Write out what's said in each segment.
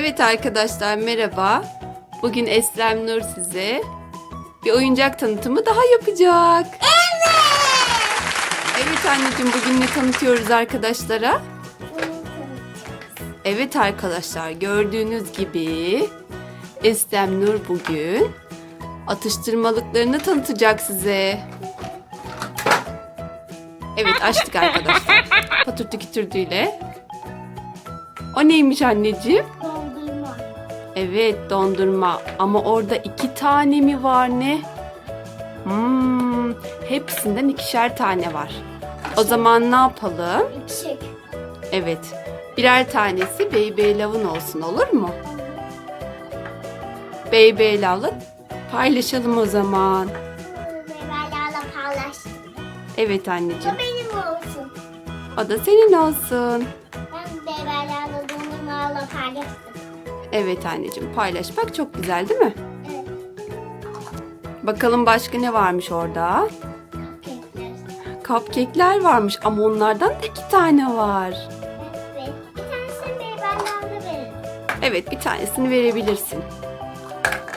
Evet arkadaşlar merhaba. Bugün Eslem Nur size bir oyuncak tanıtımı daha yapacak. Evet. Evet anneciğim bugün ne tanıtıyoruz arkadaşlara? Evet arkadaşlar gördüğünüz gibi Eslem Nur bugün atıştırmalıklarını tanıtacak size. Evet açtık arkadaşlar. Patırtı kütürdüyle. O neymiş anneciğim? Dondurma. Evet dondurma ama orada iki tane mi var ne? Hmm, hepsinden ikişer tane var. O zaman ne yapalım? Yüksek. Evet birer tanesi Baby Love'ın olsun olur mu? Baby Love'la paylaşalım o zaman. Meyvelerle paylaştım. Evet anneciğim Bu benim olsun. o da senin olsun. Ben meyvelerle dondurmalarla paylaştım. Evet anneciğim paylaşmak çok güzel değil mi? Evet. Bakalım başka ne varmış orada? Cupcake'ler. Cupcake'ler varmış ama onlardan da iki tane var. Evet. Bir tanesini meyvelerle verin. Evet bir tanesini verebilirsin.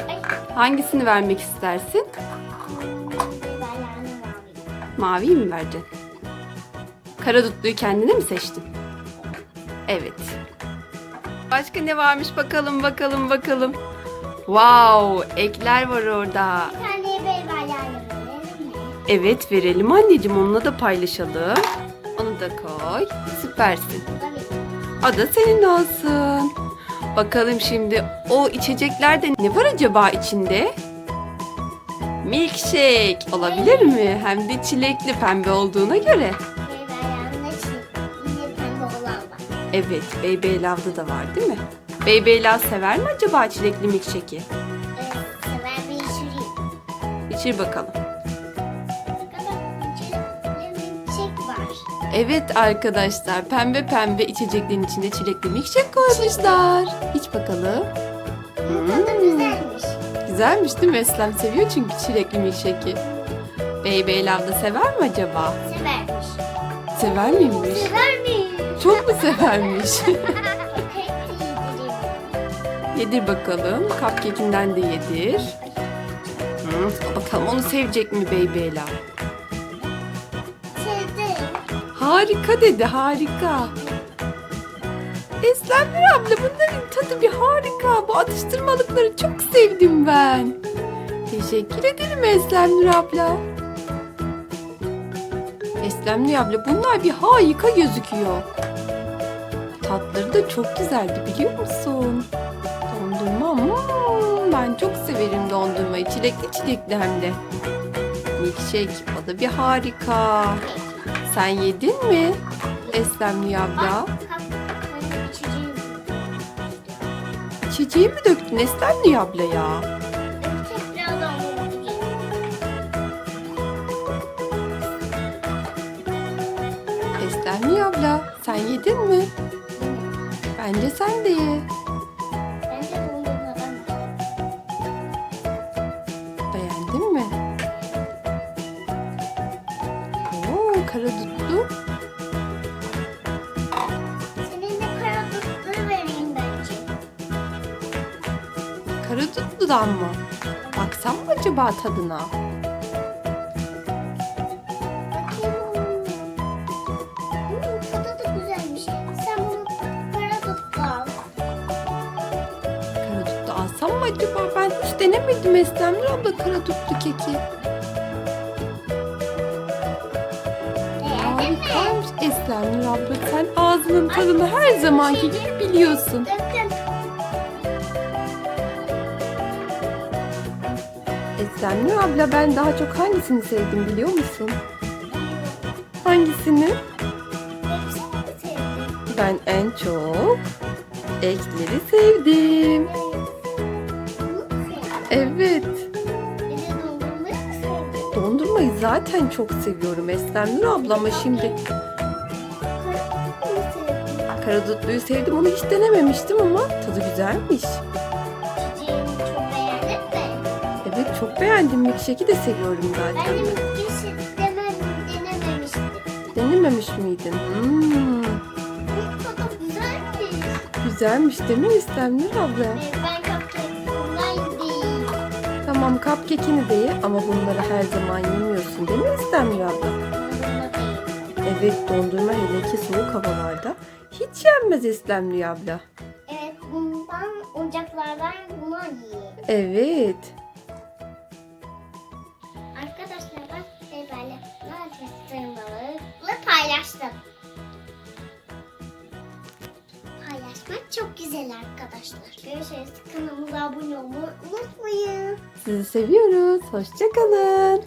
Ay. Hangisini vermek istersin? Meyvelerle mavi. Maviyi mi vereceksin? Kara dutluyu kendine mi seçtin? Evet. Başka ne varmış bakalım bakalım bakalım. Wow, ekler var orada. Bir tane meyvelerle verelim mi? Evet verelim anneciğim onunla da paylaşalım. Onu da koy. Süpersin. Tabii. O da senin olsun. Bakalım şimdi o içeceklerde ne var acaba içinde? Milkshake olabilir mi? Hem de çilekli pembe olduğuna göre. Evet, Baby Love'da da var değil mi? Baby Love sever mi acaba çilekli milkshake'i? Evet. Sever bir süreyim. İçir bakalım. Var. Evet arkadaşlar, pembe pembe içeceklerin içine çilekli milkshake koymuşlar. İç bakalım. Tadı güzelmiş. Güzelmiş değil mi? Eslem seviyor çünkü çilekli milkshake'i. Baby Love da sever mi acaba? Severmiş. Sever miymiş? Severmiş. Çok mu severmiş? Yedir bakalım. Cupcake'inden de yedir. Hı, bakalım onu sevecek mi Baby Love? Sevdim. Harika dedi harika. Eslemler abla bunların tadı bir harika. Bu atıştırmalıkları çok sevdim ben. Teşekkür ederim Eslemler abla. Eslemler abla bunlar bir harika gözüküyor. Tatları da çok güzeldi biliyor musun? Dondurma hmm, ben çok severim dondurmayı. Çilekli çilekli hem de. Milkshake o da bir harika. Sen yedin mi? Eslemli abla. İçeceği mi döktün Eslemli abla ya? Eslemli abla sen yedin mi? Bence sen de ye. Beğendin mi? Oo kara dutlu. Senin de kara dutları vereyim bence. Kara dutludan mı? Baksam mı acaba tadına? Acaba? Ben hiç denemedim Eslemli abla kara dutlu keki. Harikaymış Eslemli abla. Sen ağzının tadını her zamanki gibi biliyorsun. Eslemli abla ben daha çok hangisini sevdim biliyor musun? Hangisini? Ben en çok ekleri sevdim. Evet. De dondurmayı zaten çok seviyorum Eslemli abla ama şimdi karadutluyu sevdim onu hiç denememiştim ama tadı güzelmiş. Evet çok beğendim milkshake'i de seviyorum Ben zaten. de bir demem, denememiştim. Denememiş miydin? Hmm, tadı güzelmiş. Güzelmiş değil mi İstemli abla? Ee, ben değil. Tamam cupcake'ini de ye ama bunları her zaman yemiyorsun değil mi İstemli abla? Evet dondurma hele ki soğuk havalarda hiç yenmez İstemli abla. Evet bundan oyuncaklardan bunlar yiyin. Evet. Arkadaşlar ben Nazlı balıkla paylaştım. Paylaşmak çok güzel arkadaşlar. Görüşürüz. Kanalımıza abone olmayı unutmayın. Sizi seviyoruz. Hoşçakalın.